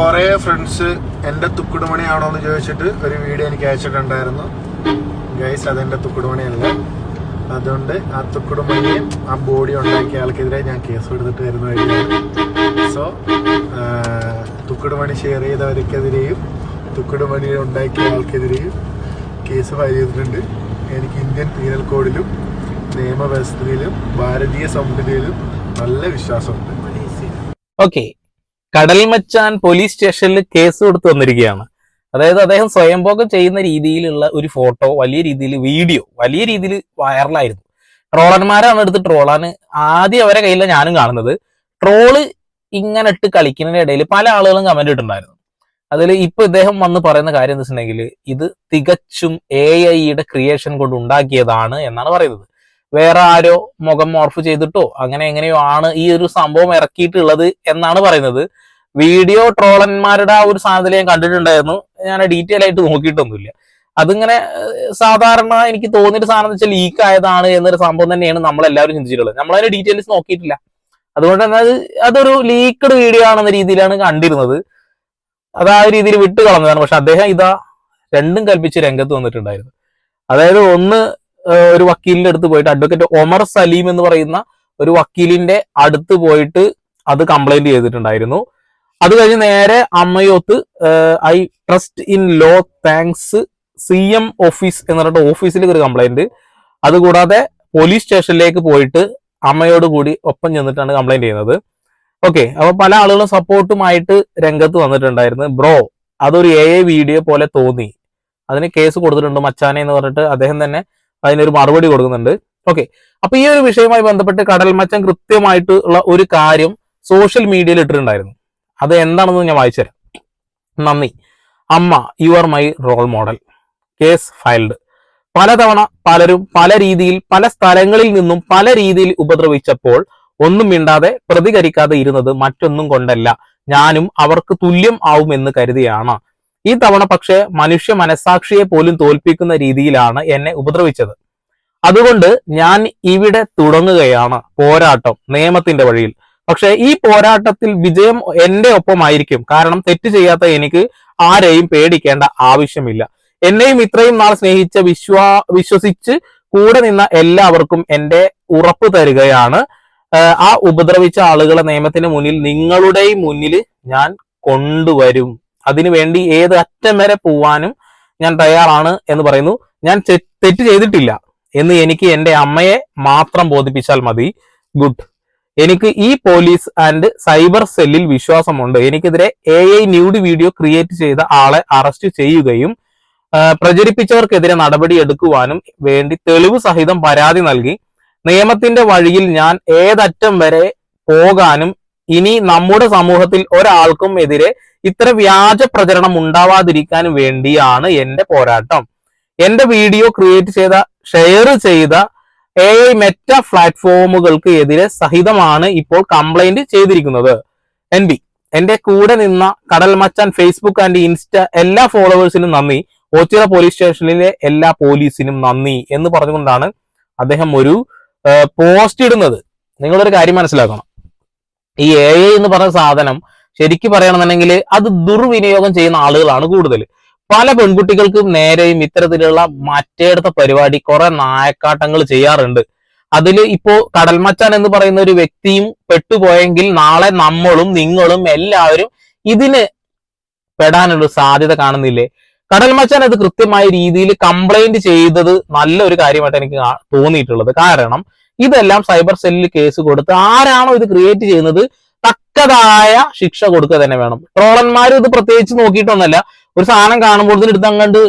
കുറെ ഫ്രണ്ട്സ് എന്റെ തുക്കുടുമണിയാണോ എന്ന് ചോദിച്ചിട്ട് ഒരു വീഡിയോ എനിക്ക് അയച്ചിട്ടുണ്ടായിരുന്നു. ഗൈസ് അതെന്റെ തുക്കുടുമണിയല്ല. അതുകൊണ്ട് ആ തുക്കുടുമണിയും ആ ബോഡി ഉണ്ടാക്കിയ ആൾക്കെതിരെ ഞാൻ കേസ് എടുത്തിട്ട് വരുന്ന വഴിയാണ്. സോ തുക്കുടുമണി ഷെയർ ചെയ്തവർക്കെതിരെയും തുക്കുടുമണി ഉണ്ടാക്കിയ ആൾക്കെതിരെയും കേസ് ഫയൽ ചെയ്തിട്ടുണ്ട്. എനിക്ക് ഇന്ത്യൻ പീനൽ കോഡിലും നിയമവ്യവസ്ഥയിലും ഭാരതീയ സംഹിതയിലും നല്ല വിശ്വാസമുണ്ട്. ഓക്കെ കടൽമച്ചാൻ പോലീസ് സ്റ്റേഷനിൽ കേസ് കൊടുത്തു വന്നിരിക്കുകയാണ്. അതായത് അദ്ദേഹം സ്വയംഭോഗം ചെയ്യുന്ന രീതിയിലുള്ള ഒരു ഫോട്ടോ വലിയ രീതിയിൽ വീഡിയോ വലിയ രീതിയിൽ വൈറലായിരുന്നു ട്രോളന്മാരാണ് എടുത്ത് ട്രോളാൻ ആദ്യം അവരെ കയ്യില ഞാനും കാണുന്നത്. ട്രോൾ ഇങ്ങനെ ഇട്ട് കളിക്കുന്നതിന്റെ ഇടയിൽ പല ആളുകളും കമന്റ് ഇട്ടുണ്ടായിരുന്നു അതിൽ ഇപ്പൊ ഇദ്ദേഹം വന്ന് പറയുന്ന കാര്യം എന്താ വെച്ചിട്ടുണ്ടെങ്കിൽ ഇത് തികച്ചും എ ഐയുടെ ക്രിയേഷൻ കൊണ്ട് ഉണ്ടാക്കിയതാണ് എന്നാണ് പറയുന്നത്. വേറെ ആരോ മുഖം മോർഫ് ചെയ്തിട്ടോ അങ്ങനെ എങ്ങനെയോ ആണ് ഈ ഒരു സംഭവം ഇറക്കിയിട്ടുള്ളത് എന്നാണ് പറയുന്നത്. വീഡിയോ ട്രോളന്മാരുടെ ആ ഒരു സാധനത്തിൽ ഞാൻ കണ്ടിട്ടുണ്ടായിരുന്നു. ഞാൻ ഡീറ്റെയിൽ ആയിട്ട് നോക്കിയിട്ടൊന്നുമില്ല. അതിങ്ങനെ സാധാരണ എനിക്ക് തോന്നിയൊരു സാധനം വെച്ചാൽ ലീക്ക് ആയതാണ് എന്നൊരു സംഭവം തന്നെയാണ് നമ്മൾ എല്ലാവരും ചിന്തിച്ചിട്ടുള്ളത്. നമ്മളതിന്റെ ഡീറ്റെയിൽസ് നോക്കിയിട്ടില്ല. അതുകൊണ്ട് തന്നെ അത് അതൊരു ലീക്ക്ഡ് വീഡിയോ ആണെന്ന രീതിയിലാണ് കണ്ടിരുന്നത്. അത് ആ രീതിയിൽ വിട്ട് കളഞ്ഞതാണ് പക്ഷെ അദ്ദേഹം ഇതാ രണ്ടും കൽപ്പിച്ച് രംഗത്ത് വന്നിട്ടുണ്ടായിരുന്നു. അതായത് ഒന്ന് ഒരു വക്കീലിന്റെ അടുത്ത് പോയിട്ട് അഡ്വക്കേറ്റ് ഒമർ സലീം എന്ന് പറയുന്ന ഒരു വക്കീലിന്റെ അടുത്ത് പോയിട്ട് അത് കംപ്ലൈന്റ് ചെയ്തിട്ടുണ്ടായിരുന്നു. അത് കഴിഞ്ഞ് നേരെ അമ്മയോത്ത് I trust in law thanks C M office എന്ന് പറഞ്ഞിട്ട് ഓഫീസിലേക്ക് ഒരു കംപ്ലൈന്റ് അതുകൂടാതെ പോലീസ് സ്റ്റേഷനിലേക്ക് പോയിട്ട് അമ്മയോട് കൂടി ഒപ്പം ചെന്നിട്ടാണ് കംപ്ലൈന്റ് ചെയ്യുന്നത്. ഓക്കെ അപ്പൊ പല ആളുകളും സപ്പോർട്ടുമായിട്ട് രംഗത്ത് വന്നിട്ടുണ്ടായിരുന്നു. ബ്രോ അതൊരു എ വീഡിയോ പോലെ തോന്നി. അതിന് കേസ് കൊടുത്തിട്ടുണ്ട് മച്ചാനെ എന്ന് പറഞ്ഞിട്ട് അദ്ദേഹം തന്നെ അതിനൊരു മറുപടി കൊടുക്കുന്നുണ്ട്. ഓക്കെ അപ്പൊ ഈ ഒരു വിഷയവുമായി ബന്ധപ്പെട്ട് കടൽ മച്ചൻ കൃത്യമായിട്ട് ഉള്ള ഒരു കാര്യം സോഷ്യൽ മീഡിയയിൽ ഇട്ടിട്ടുണ്ടായിരുന്നു. അത് എന്താണെന്ന് ഞാൻ വായിച്ചുതരാം നന്ദി. അമ്മ you are my role model case filed പലതവണ പലരും പല രീതിയിൽ പല സ്ഥലങ്ങളിൽ നിന്നും പല രീതിയിൽ ഉപദ്രവിച്ചപ്പോൾ ഒന്നും മിണ്ടാതെ പ്രതികരിക്കാതെ ഇരുന്നത് മറ്റൊന്നും കൊണ്ടല്ല. ഞാനും അവർക്ക് തുല്യം ആവുമെന്ന് കരുതിയാണ്. ഈ തവണ പക്ഷേ മനുഷ്യ മനസാക്ഷിയെ പോലും തോൽപ്പിക്കുന്ന രീതിയിലാണ് എന്നെ ഉപദ്രവിച്ചത്. അതുകൊണ്ട് ഞാൻ ഇവിടെ തുടങ്ങുകയാണ് പോരാട്ടം നിയമത്തിന്റെ വഴിയിൽ. പക്ഷേ ഈ പോരാട്ടത്തിൽ വിജയം എന്റെ ഒപ്പമായിരിക്കും. കാരണം തെറ്റ് ചെയ്യാത്ത എനിക്ക് ആരെയും പേടിക്കേണ്ട ആവശ്യമില്ല. എന്നെയും ഇത്രയും നാൾ സ്നേഹിച്ച വിശ്വാ വിശ്വസിച്ച് കൂടെ നിന്ന എല്ലാവർക്കും എന്റെ ഉറപ്പ് തരികയാണ്. ആ ഉപദ്രവിച്ച ആളുകളെ നിയമത്തിന് മുന്നിൽ നിങ്ങളുടെയും മുന്നിൽ ഞാൻ കൊണ്ടുവരും. അതിനുവേണ്ടി ഏത് അറ്റം വരെ പോവാനും ഞാൻ തയ്യാറാണ് എന്ന് പറയുന്നു. ഞാൻ തെറ്റ് ചെയ്തിട്ടില്ല എന്ന് എനിക്ക് എന്റെ അമ്മയെ മാത്രം ബോധിപ്പിച്ചാൽ മതി. ഗുഡ്. എനിക്ക് ഈ പോലീസ് ആൻഡ് സൈബർ സെല്ലിൽ വിശ്വാസമുണ്ട്. എനിക്കെതിരെ A I nude video create ചെയ്ത ആളെ അറസ്റ്റ് ചെയ്യുകയും പ്രചരിപ്പിച്ചവർക്കെതിരെ നടപടി എടുക്കുവാനും വേണ്ടി തെളിവ് സഹിതം പരാതി നൽകി. നിയമത്തിന്റെ വഴിയിൽ ഞാൻ ഏതറ്റം വരെ പോകാനും ഇനി നമ്മുടെ സമൂഹത്തിൽ ഒരാൾക്കും എതിരെ ഇത്തരം വ്യാജ പ്രചരണം ഉണ്ടാവാതിരിക്കാൻ വേണ്ടിയാണ് എന്റെ പോരാട്ടം. എന്റെ വീഡിയോ ക്രിയേറ്റ് ചെയ്ത ഷെയർ ചെയ്ത എ ഐ മെറ്റ പ്ലാറ്റ്ഫോമുകൾക്ക് എതിരെ സഹിതമാണ് ഇപ്പോൾ കംപ്ലൈന്റ് ചെയ്തിരിക്കുന്നത്. എൻ ബി എന്റെ കൂടെ നിന്ന കടൽ മച്ചാൻ ഫേസ്ബുക്ക് ആൻഡ് ഇൻസ്റ്റ എല്ലാ ഫോളോവേഴ്സിനും നന്ദി. ഓച്ചിറ പോലീസ് സ്റ്റേഷനിലെ എല്ലാ പോലീസിനും നന്ദി എന്ന് പറഞ്ഞുകൊണ്ടാണ് അദ്ദേഹം ഒരു പോസ്റ്റ് ഇടുന്നത്. നിങ്ങളൊരു കാര്യം മനസ്സിലാക്കണം. ഈ എ ഐ എന്ന് പറഞ്ഞ സാധനം ശരിക്ക് പറയണമെന്നുണ്ടെങ്കിൽ അത് ദുർവിനിയോഗം ചെയ്യുന്ന ആളുകളാണ് കൂടുതൽ. പല പെൺകുട്ടികൾക്കും നേരെയും ഇത്തരത്തിലുള്ള മറ്റേടത്ത പരിപാടി കുറെ നായക്കാട്ടങ്ങൾ ചെയ്യാറുണ്ട്. അതിൽ ഇപ്പോ കടൽമച്ചാൻ എന്ന് പറയുന്ന ഒരു വ്യക്തിയും പെട്ടുപോയെങ്കിൽ നാളെ നമ്മളും നിങ്ങളും എല്ലാവരും ഇതിന് പെടാനുള്ള സാധ്യത കാണുന്നില്ലേ? കടൽമച്ചാൻ അത് കൃത്യമായ രീതിയിൽ കംപ്ലൈന്റ് ചെയ്തത് നല്ലൊരു കാര്യമായിട്ട് എനിക്ക് തോന്നിയിട്ടുള്ളത്. കാരണം ഇതെല്ലാം സൈബർ സെല്ലിൽ കേസ് കൊടുത്ത് ആരാണോ ഇത് ക്രിയേറ്റ് ചെയ്യുന്നത് തക്കതായ ശിക്ഷ കൊടുക്കുക തന്നെ വേണം. ട്രോളന്മാരും ഇത് പ്രത്യേകിച്ച് നോക്കിയിട്ടൊന്നല്ല. ഒരു സാധനം കാണുമ്പോൾ എടുത്ത് അങ്ങോട്ട്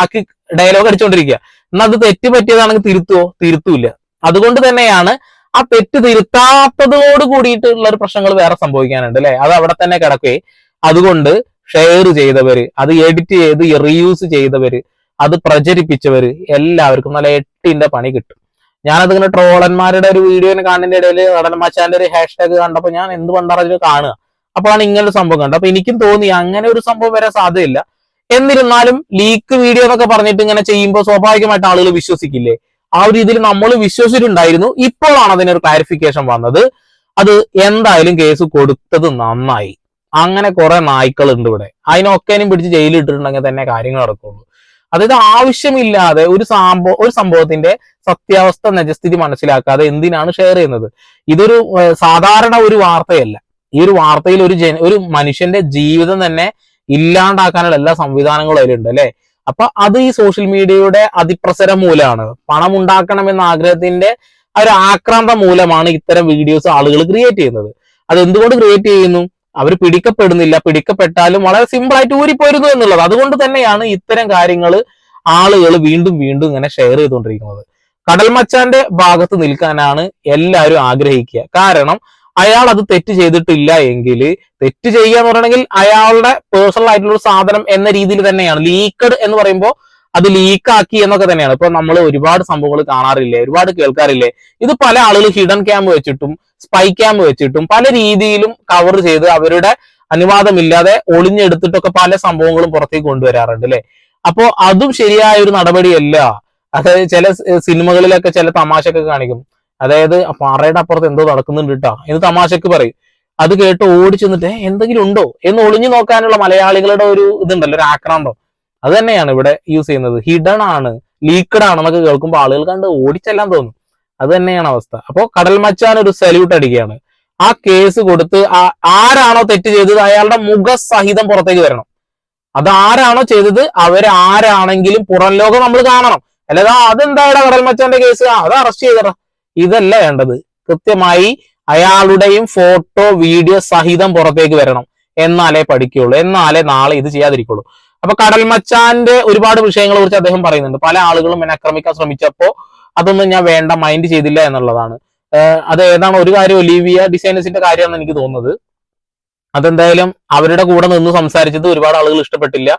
ആക്കി ഡയലോഗ് അടിച്ചുകൊണ്ടിരിക്കുക എന്നാൽ അത് തെറ്റ് പറ്റിയതാണെങ്കിൽ തിരുത്തുവോ? തിരുത്തൂല്ല. അതുകൊണ്ട് തന്നെയാണ് ആ തെറ്റ് തിരുത്താത്തതോട് കൂടിയിട്ടുള്ള ഒരു പ്രശ്നങ്ങൾ വേറെ സംഭവിക്കാനുണ്ട് അല്ലെ? അത് അവിടെ തന്നെ കിടക്കുകയും അതുകൊണ്ട് ഷെയർ ചെയ്തവര് അത് എഡിറ്റ് ചെയ്ത് റീയൂസ് ചെയ്തവര് അത് പ്രചരിപ്പിച്ചവര് എല്ലാവർക്കും നല്ല എട്ടിന്റെ പണി കിട്ടും. ഞാനതിങ്ങനെ ട്രോളന്മാരുടെ ഒരു വീഡിയോ കാണുന്നതിന്റെ ഇടയിൽ കടൽമാച്ചാന്റെ ഒരു ഹാഷ്ടാഗ് കണ്ടപ്പോൾ ഞാൻ എന്ത് പണ്ടറിഞ്ഞു കാണുക. അപ്പോഴാണ് ഇങ്ങനെ ഒരു സംഭവം കണ്ടത്. അപ്പൊ എനിക്കും തോന്നി അങ്ങനെ ഒരു സംഭവം വരാൻ സാധ്യതയില്ല. എന്നിരുന്നാലും ലീക്ക് വീഡിയോ എന്നൊക്കെ പറഞ്ഞിട്ട് ഇങ്ങനെ ചെയ്യുമ്പോൾ സ്വാഭാവികമായിട്ട് ആളുകൾ വിശ്വസിക്കില്ലേ? ആ ഒരു രീതിയിൽ നമ്മൾ വിശ്വസിച്ചിട്ടുണ്ടായിരുന്നു. ഇപ്പോഴാണ് അതിനൊരു ക്ലാരിഫിക്കേഷൻ വന്നത്. അത് എന്തായാലും കേസ് കൊടുത്തത് നന്നായി. അങ്ങനെ കുറെ നായ്ക്കൾ ഉണ്ട് ഇവിടെ അതിനൊക്കെ പിടിച്ച് ജയിലിട്ടിട്ടുണ്ടെങ്കിൽ തന്നെ കാര്യങ്ങൾ നടക്കുള്ളൂ. അതായത് ആവശ്യമില്ലാതെ ഒരു സംഭവം ഒരു സംഭവത്തിന്റെ സത്യാവസ്ഥ നിജസ്ഥിതി മനസ്സിലാക്കാതെ എന്തിനാണ് ഷെയർ ചെയ്യുന്നത്? ഇതൊരു സാധാരണ ഒരു വാർത്തയല്ല. ഈ ഒരു വാർത്തയിൽ ഒരു ജന ഒരു മനുഷ്യന്റെ ജീവിതം തന്നെ ഇല്ലാണ്ടാക്കാനുള്ള എല്ലാ സംവിധാനങ്ങളും അതിലുണ്ട് അല്ലെ? അപ്പൊ അത് ഈ സോഷ്യൽ മീഡിയയുടെ അതിപ്രസരം മൂലമാണ്. പണം ഉണ്ടാക്കണം എന്ന ആഗ്രഹത്തിന്റെ ഒരു ആക്രാന്തം മൂലമാണ് ഇത്തരം വീഡിയോസ് ആളുകൾ ക്രിയേറ്റ് ചെയ്യുന്നത്. അത് എന്തുകൊണ്ട് ക്രിയേറ്റ് ചെയ്യുന്നു? അവർ പിടിക്കപ്പെടുന്നില്ല പിടിക്കപ്പെട്ടാലും വളരെ സിമ്പിൾ ആയിട്ട് ഊരിപ്പോയിരുന്നു എന്നുള്ളത്. അതുകൊണ്ട് തന്നെയാണ് ഇത്തരം കാര്യങ്ങൾ ആളുകൾ വീണ്ടും വീണ്ടും ഇങ്ങനെ ഷെയർ ചെയ്തുകൊണ്ടിരിക്കുന്നത്. കടൽമച്ചാന്റെ ഭാഗത്ത് നിൽക്കാനാണ് എല്ലാവരും ആഗ്രഹിക്കുക. കാരണം അയാൾ അത് തെറ്റ് ചെയ്തിട്ടില്ല എങ്കിൽ തെറ്റ് ചെയ്യുക എന്ന് പറയണമെങ്കിൽ അയാളുടെ പേഴ്സണൽ ആയിട്ടുള്ള ഒരു സാധനം എന്ന രീതിയിൽ തന്നെയാണ്. ലീക്കഡ് എന്ന് പറയുമ്പോൾ അത് ലീക്കാക്കി എന്നൊക്കെ തന്നെയാണ്. ഇപ്പൊ നമ്മൾ ഒരുപാട് സംഭവങ്ങൾ കാണാറില്ലേ? ഒരുപാട് കേൾക്കാറില്ലേ? ഇത് പല ആളുകൾ ഹിഡൻ ക്യാമ്പ് വെച്ചിട്ടും സ്പൈ ക്യാമ്പ് വെച്ചിട്ടും പല രീതിയിലും കവർ ചെയ്ത് അവരുടെ അനുവാദമില്ലാതെ ഒളിഞ്ഞെടുത്തിട്ടൊക്കെ പല സംഭവങ്ങളും പുറത്തേക്ക് കൊണ്ടുവരാറുണ്ട് അല്ലെ അപ്പോ അതും ശരിയായ ഒരു നടപടിയല്ല. അതായത് ചില സിനിമകളിലൊക്കെ ചില തമാശയൊക്കെ കാണിക്കും. അതായത് പാറയുടെ അപ്പുറത്ത് എന്തോ നടക്കുന്നുണ്ട് കേട്ടോ എന്ന് തമാശക്ക് പറയും. അത് കേട്ട് ഓടി ചെന്നിട്ട് എന്തെങ്കിലും ഉണ്ടോ? എന്ന് ഒളിഞ്ഞു നോക്കാനുള്ള മലയാളികളുടെ ഒരു ഇതുണ്ടല്ലോ ഒരു ആക്രാന്തം. അത് തന്നെയാണ് ഇവിടെ യൂസ് ചെയ്യുന്നത്. ഹിഡൺ ആണ് ലീക്കഡ് ആണെന്നൊക്കെ കേൾക്കുമ്പോൾ ആളുകൾ കണ്ട് ഓടിച്ചെല്ലാൻ തോന്നും. അത് തന്നെയാണ് അവസ്ഥ. അപ്പോൾ കടൽ മച്ചാൻ ഒരു സല്യൂട്ട് അടിക്കുകയാണ്. ആ കേസ് കൊടുത്ത് ആരാണോ തെറ്റ് ചെയ്തത് അയാളുടെ മുഖസഹിതം പുറത്തേക്ക് വരണം. അത് ആരാണോ ചെയ്തത് അവരാരാണെങ്കിലും പുറം ലോകം നമ്മൾ കാണണം. അല്ലാതെ അതെന്താടാ കടൽ മച്ചാന്റെ കേസ് അത് അറസ്റ്റ് ചെയ്തറ ഇതല്ല വേണ്ടത്? കൃത്യമായി അയാളുടെയും ഫോട്ടോ വീഡിയോ സഹിതം പുറത്തേക്ക് വരണം. എന്നാലേ പഠിക്കുകയുള്ളൂ. എന്നാലേ നാളെ ഇത് ചെയ്യാതിരിക്കുള്ളൂ അപ്പൊ കടൽ മച്ചാന്റെ ഒരുപാട് വിഷയങ്ങളെ കുറിച്ച് അദ്ദേഹം പറയുന്നുണ്ട്. പല ആളുകളും എന്നെ ആക്രമിക്കാൻ ശ്രമിച്ചപ്പോ അതൊന്നും ഞാൻ വേണ്ട മൈൻഡ് ചെയ്തില്ല എന്നുള്ളതാണ്. അത് ഏതാണ് ഒരു കാര്യം ഒലീവിയ ഡിസൈനേഴ്സിന്റെ കാര്യമാണെന്ന് എനിക്ക് തോന്നുന്നത്. അതെന്തായാലും അവരുടെ കൂടെ നിന്ന് സംസാരിച്ചത് ഒരുപാട് ആളുകൾ ഇഷ്ടപ്പെട്ടില്ല.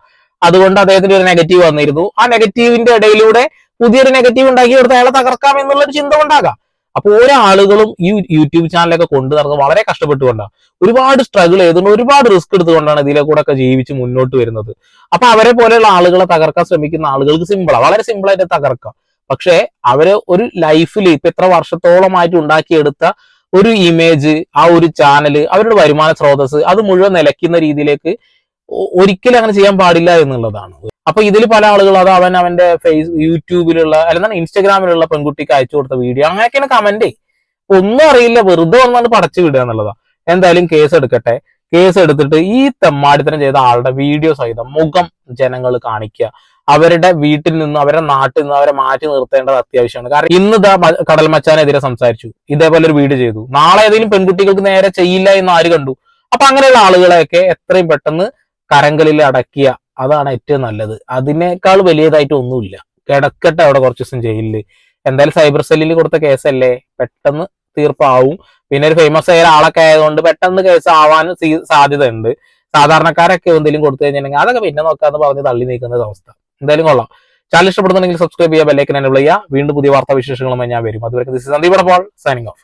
അതുകൊണ്ട് അദ്ദേഹത്തിന്റെ ഒരു നെഗറ്റീവ് വന്നിരുന്നു. ആ നെഗറ്റീവിന്റെ ഇടയിലൂടെ പുതിയൊരു നെഗറ്റീവ് ഉണ്ടാക്കി എടുത്ത് അയാളെ തകർക്കാം എന്നുള്ള ഒരു ചിന്ത ഉണ്ടാകാം. അപ്പൊ ഓരോ ആളുകളും ഈ യൂട്യൂബ് ചാനലൊക്കെ കൊണ്ടു നടന്ന് വളരെ കഷ്ടപ്പെട്ടുകൊണ്ടാണ്. ഒരുപാട് സ്ട്രഗിൾ ചെയ്തുകൊണ്ട് ഒരുപാട് റിസ്ക് എടുത്തുകൊണ്ടാണ് ഇതിലെ കൂടെ ഒക്കെ ജീവിച്ച് മുന്നോട്ട് വരുന്നത്. അപ്പൊ അവരെ പോലെയുള്ള ആളുകളെ തകർക്കാൻ ശ്രമിക്കുന്ന ആളുകൾക്ക് സിമ്പിളാണ് വളരെ സിമ്പിളായിട്ട് തകർക്കാം. പക്ഷേ അവർ ഒരു ലൈഫിൽ ഇപ്പൊ എത്ര വർഷത്തോളമായിട്ട് ഉണ്ടാക്കിയെടുത്ത ഒരു ഇമേജ് ആ ഒരു ചാനൽ അവരുടെ വരുമാന സ്രോതസ് അത് മുഴുവൻ നിലയ്ക്കുന്ന രീതിയിലേക്ക് ഒരിക്കലും അങ്ങനെ ചെയ്യാൻ പാടില്ല എന്നുള്ളതാണ്. അപ്പൊ ഇതിൽ പല ആളുകൾ അത് അവൻ അവന്റെ ഫേസ് യൂട്യൂബിലുള്ള അല്ലെന്നാണ് ഇൻസ്റ്റാഗ്രാമിലുള്ള പെൺകുട്ടിക്ക് അയച്ചു കൊടുത്ത വീഡിയോ അങ്ങനെയൊക്കെയാണ് കമന്റ് ഒന്നും അറിയില്ല. വെറുതെ വന്നാണ് പടച്ചു വിടുക എന്നുള്ളതാ. എന്തായാലും കേസ് എടുക്കട്ടെ. കേസ് എടുത്തിട്ട് ഈ തെമ്മാടിത്തരം ചെയ്ത ആളുടെ വീഡിയോ സഹിതം മുഖം ജനങ്ങൾ കാണിക്കുക. അവരുടെ വീട്ടിൽ നിന്നും അവരുടെ നാട്ടിൽ നിന്നും അവരെ മാറ്റി നിർത്തേണ്ടത് അത്യാവശ്യമാണ്. കാരണം ഇന്ന് കടൽ മച്ചാനെതിരെ സംസാരിച്ചു. ഇതേപോലെ ഒരു വീഡിയോ ചെയ്തു. നാളെ ഏതെങ്കിലും പെൺകുട്ടികൾക്ക് നേരെ ചെയ്യില്ല എന്ന് ആര് കണ്ടു? അപ്പൊ അങ്ങനെയുള്ള ആളുകളെയൊക്കെ എത്രയും പെട്ടെന്ന് കരങ്കലിൽ അടക്കിയ അതാണ് ഏറ്റവും നല്ലത്. അതിനേക്കാൾ വലിയതായിട്ട് ഒന്നുമില്ല. കിടക്കട്ടെ അവിടെ കുറച്ച് ദിവസം ജയിലിൽ. എന്തായാലും സൈബർ സെല്ലിൽ കൊടുത്ത കേസല്ലേ? പെട്ടെന്ന് തീർപ്പാവും. പിന്നെ ഒരു ഫേമസ് ആയ ആളൊക്കെ ആയതുകൊണ്ട് പെട്ടെന്ന് കേസ് ആവാൻ സാധ്യത ഉണ്ട് സാധാരണക്കാരൊക്കെ എന്തെങ്കിലും കൊടുത്തു കഴിഞ്ഞിട്ടുണ്ടെങ്കിൽ അതൊക്കെ പിന്നെ നോക്കാന്ന് പറഞ്ഞ് തള്ളി നീക്കുന്ന അവസ്ഥ. എന്തായാലും കൊള്ളാം. ചാനൽ ഇഷ്ടപ്പെടുന്നുണ്ടെങ്കിൽ സബ്സ്ക്രൈബ് ചെയ്യുക ബെല്ലൈക്കൻ എന്നെ ചെയ്യുക. വീണ്ടും പുതിയ വാർത്താ വിശേഷങ്ങളുമായി ഞാൻ വരും. അതുവരെ ദിസ് സന്ദീപ് സൈനിങ് ഓഫ്